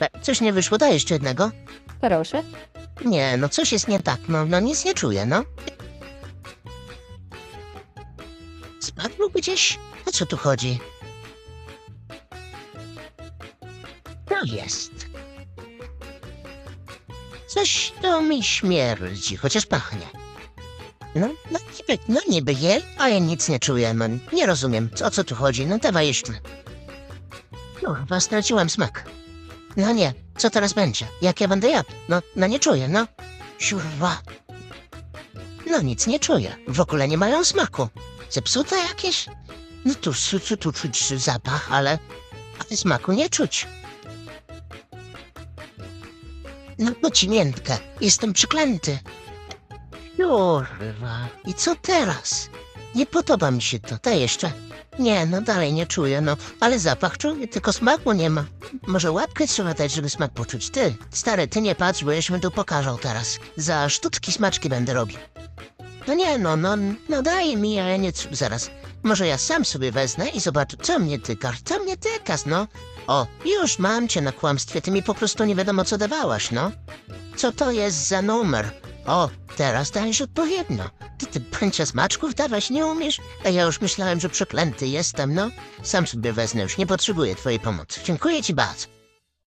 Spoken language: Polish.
E, Coś nie wyszło, daj jeszcze jednego. Proszę. Nie, no coś jest nie tak, no, no nic nie czuję, no. Spadł gdzieś? O co tu chodzi? To jest. Coś to mi śmierdzi, chociaż pachnie. No, no niby, no niby je, a ja nic nie czuję, no nie rozumiem, o co tu chodzi, no dawaj jeszcze. No, chyba straciłem smak. No nie, co teraz będzie? Jak ja będę jadł? No, no nie czuję, no. Siurwa. No nic nie czuję. W ogóle nie mają smaku. Zepsute jakieś? No tu, tu, tu, czuć zapach, ale, ale smaku nie czuć. No, no ci miętkę. Jestem przyklęty. Kurwa. I co teraz? Nie podoba mi się to. Te jeszcze. Nie, no dalej nie czuję, no. Ale zapach czuję, tylko smaku nie ma. Może łapkę trzeba dać, żeby smak poczuć. Ty, stary, ty nie patrz, bo ja się tu pokażę teraz. Za sztuczki smaczki będę robił. No nie, no, no, no daj mi, a ja nie... tr- Zaraz. Może ja sam sobie wezmę i zobaczę, co mnie tykasz, co mnie tykasz, no. O, już mam cię na kłamstwie, ty mi po prostu nie wiadomo, co dawałaś, no. Co to jest za numer? O, teraz dajesz odpowiednio. Ty, pęcia smaczków dawać nie umiesz? A ja już myślałem, że przeklęty jestem, no. Sam sobie wezmę, już nie potrzebuję twojej pomocy. Dziękuję ci bardzo.